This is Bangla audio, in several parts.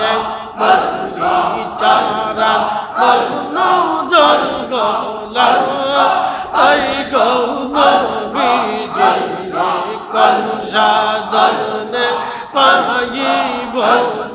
আল্লাহ আল্লাহ চারান মগ্ন জঙ্গল আই গৌন বিজে কনসাদনে পাইব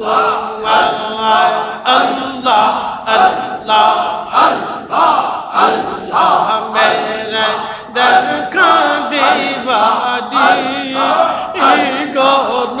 তোমায় আল্লাহ আল্লাহ আল্লাহ আল্লাহ মেরে দেখা দিবাদি গৌন